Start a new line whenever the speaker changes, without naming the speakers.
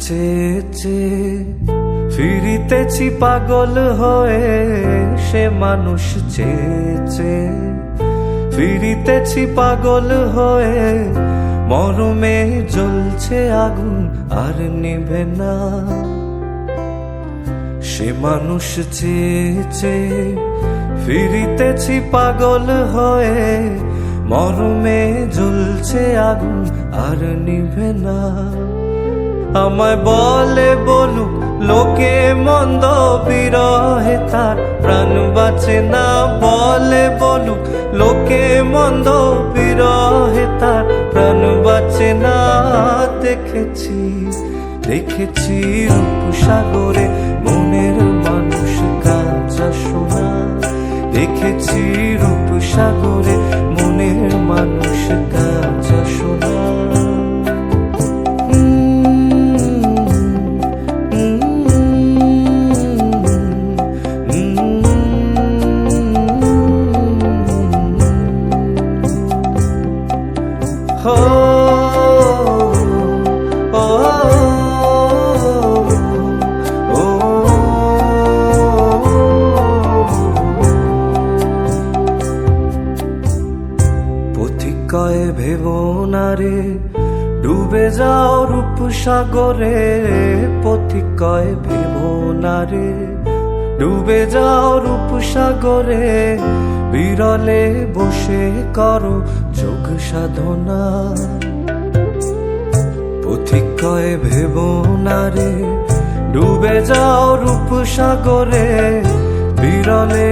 চেয়েছে, ফিরিতেছি পাগল হয়ে, সে মানুষ চেয়েছে। ফিরিতেছি পাগল হয়ে, মরমে জ্বলছে আগুন, আর নিভে না। সে মানুষ চেয়েছে, ফিরিতেছি পাগল হয়ে, মরমে জ্বলছে আগুন, আর নিভে না। আমায় বলে বলুক, লোকে মন্দ বিরহে তার প্রাণ বাঁচে না। বলে বলুক, লোকে মন্দ বিরহে তার প্রাণ বাঁচে না। দেখেছি দেখেছি রূপ সাগরে মনের মানুষ কাঁচা সোনা। দেখেছি রূপ সাগরে মনের মানুষ কাঁচা পথিকয়ে ভেব না ডুবে যাও রূপ সাগরে পথিকয়ে ভেব না রে, ডুবে যাও রূপ সাগরে বিরলে বসে করো যোগ সাধনা। ভেব না ডুবে যাও রূপ সাগরে বিরলে